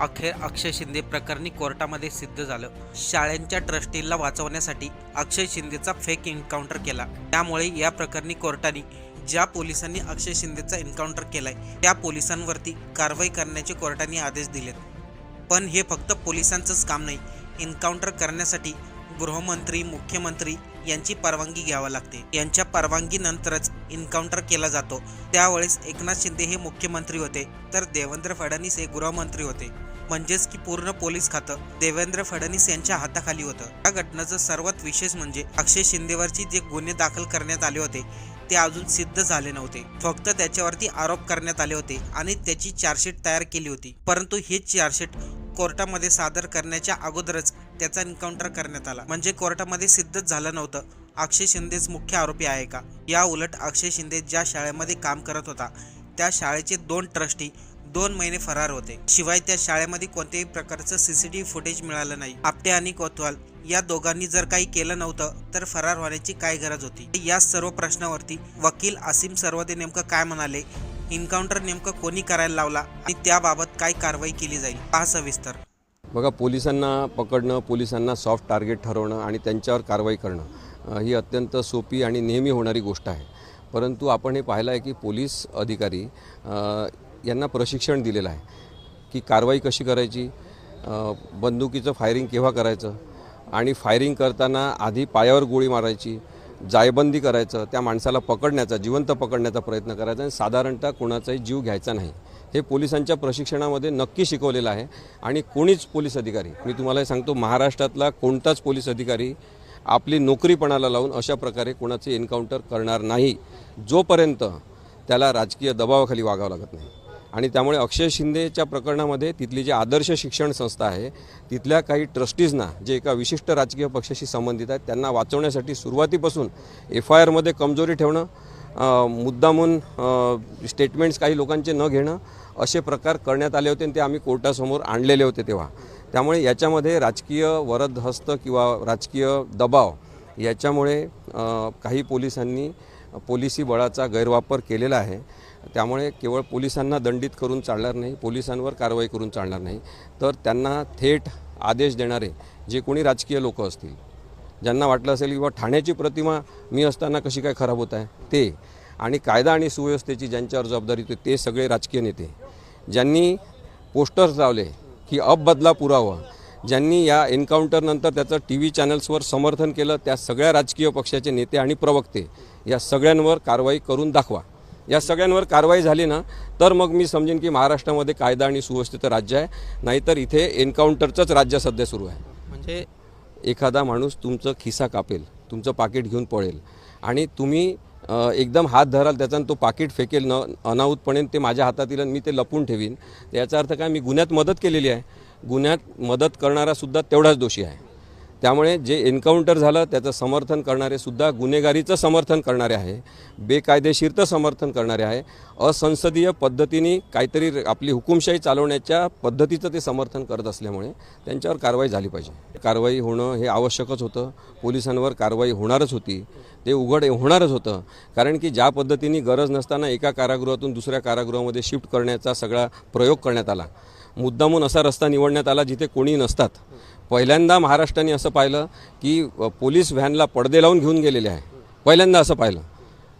अखेर अक्षय शिंदे प्रकरणी कोर्टामध्ये सिद्ध झालं. शाळेंच्या ट्रस्टीला वाचवण्यासाठी अक्षय शिंदेचा फेक एन्काउंटर केला. त्यामुळे या प्रकरणी कोर्टाने ज्या पोलिसांनी अक्षय शिंदेचा एन्काउंटर केलाय त्या पोलिसांवरती कारवाई करण्याचे कोर्टाने आदेश दिलेत. पण हे फक्त पोलिसांचंच काम नाही एन्काउंटर करण्यासाठी गृहमंत्री मुख्यमंत्री यांची परवानगी घ्यावी लागते. यांच्या परवानगीनंतरच एन्काउंटर केला जातो. त्यावेळेस एकनाथ शिंदे हे मुख्यमंत्री होते तर देवेंद्र फडणवीस हे गृहमंत्री होते. म्हणजेच की पूर्ण पोलीस खातं देवेंद्र फडणवीस यांच्या हाताखाली होतं. या घटनेचं सर्वात विशेष म्हणजे अक्षय शिंदेवरची जे गुन्हे दाखल करण्यात आले होते ते अजून सिद्ध झाले नव्हते. फक्त त्याच्यावरती आरोप करण्यात आले होते आणि त्याची चार्जशीट तयार केली होती. परंतु ही चार्जशीट कोर्टामध्ये सादर करण्याच्या अगोदरच त्याचा एन्काउंटर करण्यात आला. म्हणजे कोर्टामध्ये सिद्धच झालं नव्हतं. अक्षय शिंदेच मुख्य आरोपी आहे का? या उलट अक्षय शिंदे ज्या शाळेमध्ये काम करत होता त्या शाळेचे दोन ट्रस्टी दोन महिने फरार होते. शिवाय त्या शाळेमध्ये कोणत्याही प्रकारचं सीसीटीव्ही फुटेज मिळालं नाही. आपटे आणि कोतवाल या दोघांनी जर काही केलं नव्हतं तर फरार होण्याची काय गरज होती? या सर्व प्रश्नावरती वकील असीम सर्वदे नेमकं काय म्हणाले? एन्काउंटर नेमकं कोणी करायला लावला? आणि त्याबाबत काय कारवाई केली जाईल? पहा सविस्तर. बघा पोलिसांना पकडणं पोलिसांना सॉफ्ट टार्गेट ठरवणं आणि त्यांच्यावर कारवाई करणं ही अत्यंत सोपी आणि नेहमी होणारी गोष्ट आहे. परंतु आपण हे पाहिलं आहे की पोलीस अधिकारी यांना प्रशिक्षण दिलेलं आहे की कारवाई कशी करायची बंदुकीचं फायरिंग केव्हा करायचं आणि फायरिंग करताना आधी पायावर गोळी मारायची जायबंदी करायचं त्या माणसाला पकडण्याचा जिवंत पकडण्याचा प्रयत्न करायचा आणि साधारणतः कोणाचाही जीव घ्यायचा नाही. हे पोलिसांच्या प्रशिक्षणामध्ये नक्की शिकवलेलं आहे आणि कोणीच पोलीस अधिकारी मी तुम्हाला सांगतो महाराष्ट्रातला कोणताच पोलीस अधिकारी आपली नोकरीपणाला लावून अशा प्रकारे कोणाचे एन्काउंटर करणार नाही जोपर्यंत त्याला राजकीय दबावाखाली वागावं लागत नाही. आणि त्यामुळे अक्षय शिंदेच्या प्रकरणामध्ये तिथली जी आदर्श शिक्षण संस्था आहे तिथल्या काही ट्रस्टीजना जे एका विशिष्ट राजकीय पक्षाशी संबंधित आहेत त्यांना वाचवण्यासाठी सुरुवातीपासून एफ आय आरमध्ये कमजोरी ठेवणं मुद्दामून स्टेटमेंट्स काही लोकांचे न घेणं असे प्रकार करण्यात आले होते आणि ते आम्ही कोर्टासमोर आणलेले होते तेव्हा. त्यामुळे याच्यामध्ये राजकीय वरदहस्त किंवा राजकीय दबाव याच्यामुळे काही पोलिसांनी पोलिसी बळाचा गैरवापर केलेला आहे. त्यामुळे केवळ पोलिसांना दंडित करून चालणार नाही पोलिसांवर कारवाई करून चालणार नाही. तर त्यांना थेट आदेश देणारे जे कोणी राजकीय लोक असतील ज्यांना वाटलं असेल की ठाण्याची प्रतिमा मी असताना कशी काय खराब होत आहे ते आणि कायदा आणि सुव्यवस्थेची ज्यांच्यावर जबाबदारी होती ते सगळे राजकीय नेते ज्यांनी पोस्टर्स लावले की अप बदला पुरावा ज्यांनी या एन्काउंटरनंतर त्याचं टी व्ही चॅनल्सवर समर्थन केलं त्या सगळ्या राजकीय पक्षाचे नेते आणि प्रवक्ते या सगळ्यांवर कारवाई करून दाखवा. या सगळ्यांवर कारवाई झाली ना तर मग मी समजेन की महाराष्ट्रामध्ये कायदा आणि सुव्यवस्थेचं राज्य आहे. नाहीतर इथे एन्काउंटरचंच राज्य सध्या सुरू आहे. म्हणजे? एखादा माणूस तुमचं खिसा कापेल तुमचं पाकिट घेऊन पळेल आणि तुम्ही एकदम हात धराल त्याचा तो पाकिट फेकेल न अनाहूतपणे ते माझ्या हातात येईल आणि मी ते लपून ठेवीन. याचा अर्थ काय मी गुन्ह्यात मदत केलेली आहे. गुन्ह्यात मदत करणारा सुद्धा तेवढाच दोषी आहे. त्यामुळे जे एन्काउंटर झालं त्याचं समर्थन करणारे सुद्धा गुन्हेगारीचं समर्थन करणारे आहे बेकायदेशीरचं समर्थन करणारे आहे असंसदीय पद्धतीने काहीतरी आपली हुकुमशाही चालवण्याच्या पद्धतीचं ते समर्थन करत असल्यामुळे त्यांच्यावर कारवाई झाली पाहिजे. कारवाई होणं हे आवश्यकच होतं. पोलिसांवर कारवाई होणारच होती. ते उघड होणारच होतं. कारण की ज्या पद्धतीने गरज नसताना एका कारागृहातून दुसऱ्या कारागृहामध्ये शिफ्ट करण्याचा सगळा प्रयोग करण्यात आला. मुद्दामून असा रस्ता निवडण्यात आला जिथे कोणी नसतात. पहिल्यांदा महाराष्ट्राने असं पाहिलं की पोलीस व्हॅनला पडदे लावून घेऊन गेलेले आहे. पहिल्यांदा असं पाहिलं.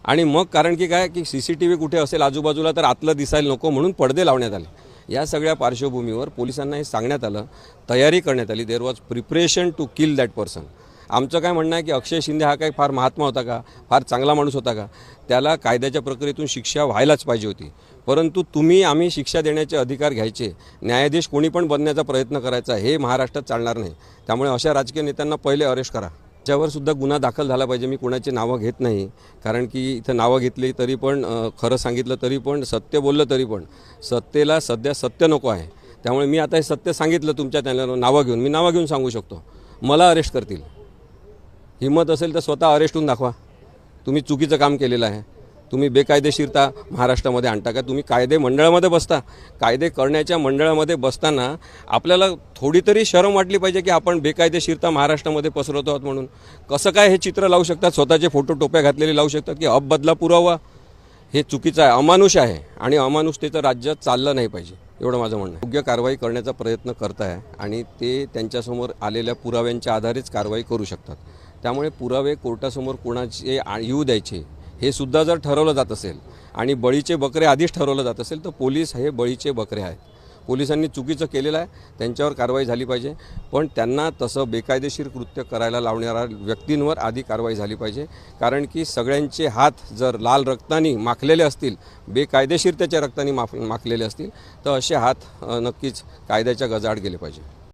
आणि मग कारण की काय की सी सी टी व्ही कुठे असेल आजूबाजूला तर आतलं दिसायला नको म्हणून पडदे लावण्यात आले. या सगळ्या पार्श्वभूमीवर पोलिसांना हे सांगण्यात आलं तयारी करण्यात आली. There was preparation to kill that person आमचं काय म्हणणं आहे की अक्षय शिंदे हा काही फार महात्मा होता का? फार चांगला माणूस होता का? त्याला कायद्याच्या प्रक्रियेतून शिक्षा व्हायलाच पाहिजे होती. परंतु तुम्ही आम्ही शिक्षा देण्याचे अधिकार घ्यायचे. न्यायाधीश कोणी पण बनण्याचा प्रयत्न करायचा हे महाराष्ट्रात चालणार नाही. त्यामुळे अशा राजकीय नेत्यांना पहिले अरेस्ट करा. त्याच्यावर सुद्धा गुन्हा दाखल झाला पाहिजे मी कोणाची नावं घेत नाही. कारण की इथं नावं घेतली तरी पण खरं सांगितलं तरी पण सत्य बोललं तरी पण. सत्तेला सध्या सत्य नको आहे. त्यामुळे मी आता हे सत्य सांगितलं तुमच्या चॅनलवर नावं घेऊन. मी नावं घेऊन सांगू शकतो. मला अरेस्ट करतील. हिंमत असेल तर स्वतः अरेस्ट होऊन दाखवा. तुम्ही चुकीचं काम केलेलं आहे. तुम्ही बेकायदेशीरता महाराष्ट्रामध्ये आणता का? तुम्ही कायदे मंडळामध्ये बसता. कायदे करण्याच्या मंडळामध्ये बसताना आपल्याला थोडी तरी शरम वाटली पाहिजे की आपण बेकायदेशीरता महाराष्ट्रामध्ये पसरवतो आहोत म्हणून. कसं काय हे चित्र लावू शकतात? स्वतःचे फोटो टोप्या घातलेले लावू शकतात की अब बदला पुरावा? हे चुकीचं आहे. अमानुष आहे आणि अमानुषतेचं राज्य चाललं नाही पाहिजे. एवढं माझं म्हणणं आहे. योग्य कारवाई करण्याचा प्रयत्न करत आहे आणि ते त्यांच्यासमोर आलेल्या पुराव्यांच्या आधारेच कारवाई करू शकतात. त्यामुळे पुरावे कोर्टासमोर कोणाचे येऊ द्यायचे हे सुद्धा जर ठरवलं जात असेल आणि बळीचे बकरे आधीच ठरवलं जात असेल तर पोलीस हे बळीचे बकरे आहेत. पोलिसांनी चुकीचं केलेलं आहे त्यांच्यावर कारवाई झाली पाहिजे. पण त्यांना तसं बेकायदेशीर कृत्य करायला लावणाऱ्या व्यक्तींवर आधी कारवाई झाली पाहिजे. कारण की सगळ्यांचे हात जर लाल रक्तानी माखलेले असतील बेकायदेशीर त्याच्या रक्तानी माफ माखलेले असतील तर असे हात नक्कीच कायद्याच्या गजाआड गेले पाहिजे.